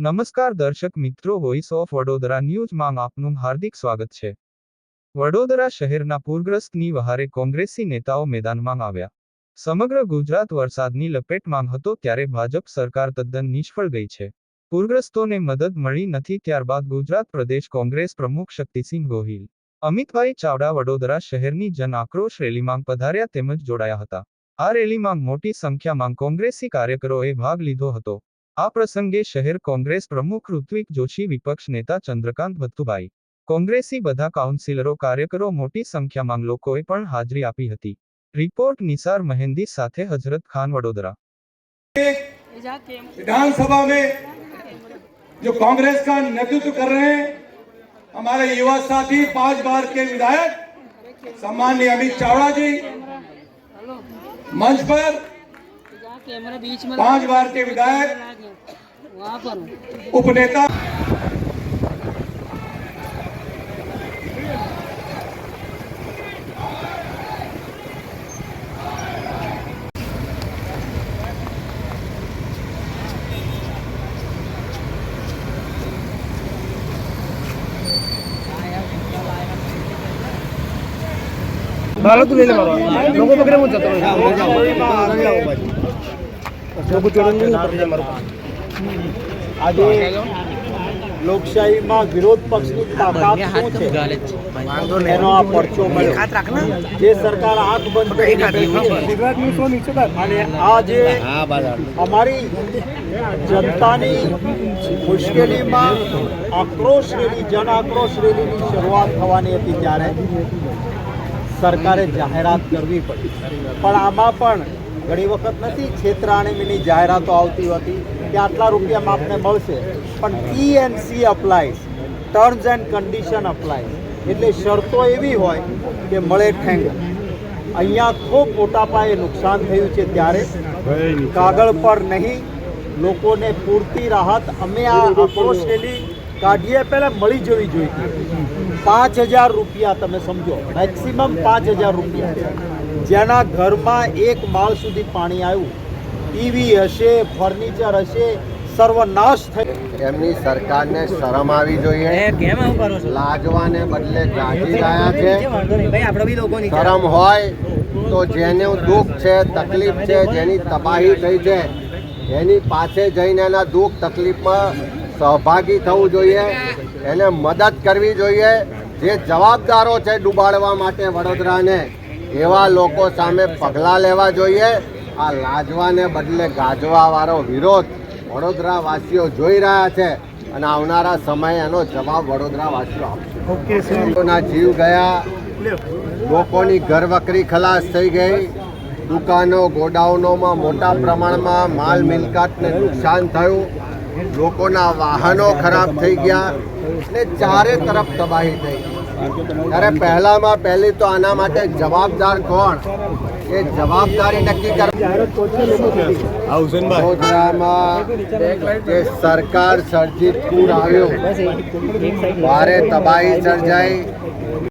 નમસ્કાર દર્શક મિત્રો વોઇસ ઓફ વડોદરા ન્યૂઝમાં આપનું હાર્દિક સ્વાગત છે. વડોદરા શહેરના પૂરગ્રસ્તની વહારે કોંગ્રેસી નેતાઓ મેદાનમાં આવ્યા. સમગ્ર ગુજરાત વરસાદની લપેટમાં હતો ત્યારે ભાજપ સરકાર તદ્દન નિષ્ફળ ગઈ છે. પૂરગ્રસ્તોને મદદ મળી નથી ત્યારબાદ ગુજરાત પ્રદેશ કોંગ્રેસ પ્રમુખ શક્તિસિંહ ગોહિલ, અમિતભાઈ ચાવડા વડોદરા શહેરની જન આક્રોશ રેલીમાં પધાર્યા તેમજ જોડાયા હતા. આ રેલીમાં મોટી સંખ્યામાં કોંગ્રેસી કાર્યકરોએ ભાગ લીધો હતો. આ પ્રસંગે શહેર કોંગ્રેસ પ્રમુખ ઋત્વિક જોશી વિપક્ષ નેતા ચંદ્રકાંત ભત્તુભાઈ કોંગ્રેસી બધા કાઉન્સિલરો કાર્યકરો મોટી સંખ્યામાં લોકોએ પણ હાજરી આપી હતી રિપોર્ટ નિસાર મહેંદી સાથે હજરત ખાન વડોદરા विधानसभा में जो कांग्रेस का नेतृत्व कर रहे हैं हमारे युवा साथी पांच बार के विधायक सम्मान्य अमित चावड़ा जी मंच पर कैमरा बीच में पांच बार के विधायक वहाँ पर हूँ उपनेता મારો તું લઈ લે મારો લોકો પકડે હું જતો આજે લોકશાહીમાં વિરોધ પક્ષની તાકાત શું છે. એનો આ પરચો મળ્યો જે સરકાર આંખ બંધ અને આ જે અમારી જનતાની મુશ્કેલીમાં આક્રોશ રેલી જન આક્રોશ રેલીની શરૂઆત થવાની હતી ત્યારે સરકારે જાહેરાત કરવી પડી પણ આમાં પણ ઘણી વખત નથી, છેતરાણીની જાહેરાતો આવતી હતી કે આટલા રૂપિયામાં આપને મળશે. પણ TNC apply terms and condition apply એટલે શરતો એવી હોય કે મળે ઠેંગ. અહીંયા ખૂબ મોટા પાયે નુકસાન થયું છે ત્યારે. કાગળ પર નહીં, લોકોને પૂરતી રાહત અમે આ આક્રોશ રેલી કાઢીએ પહેલાં મળી જવી જોઈએ. પાંચ હજાર રૂપિયા તમે સમજો મેક્સિમમ પાંચ હજાર રૂપિયા. જેના ઘરમાં એક માળ સુધી પાણી આવ્યું. ટીવી હશે ફર્નિચર હશે સર્વનાશ થઈ એમની સરકારને શરમ આવી જોઈએ. લાજવાને બદલે ગાજી રહ્યા છે. શરમ હોય તો જેનું દુઃખ છે તકલીફ છે જેની તબાહી થઈ છે એની પાસે જઈને એના દુઃખ તકલીફમાં સહભાગી થવું જોઈએ. એને મદદ કરવી જોઈએ. જે જવાબદારો છે ડૂબાડવા માટે વડોદરાને એવા લોકો સામે પગલાં લેવા જોઈએ. આ લાજવાને બદલે ગાજવાવાળો વિરોધ વડોદરાવાસીઓ જોઈ રહ્યા છે અને આવનારા સમયે એનો જવાબ વડોદરાવાસીઓ આપશે. લોકોના જીવ ગયા. લોકોની ઘરવકરી ખલાસ થઈ ગઈ. દુકાનો ગોડાઉનોમાં મોટા પ્રમાણમાં માલ મિલકતને નુકસાન થયું. લોકોના વાહનો ખરાબ થઈ ગયા. અને ચારે તરફ તબાહી થઈ. ત્યારે પહેલામાં પહેલી તો આના માટે જવાબદાર કોણ? એ જવાબદારી નક્કી કરવી વડોદરામાં જે સરકાર સર્જિત પૂર આવ્યો ભારે તબાહી સર્જાઈ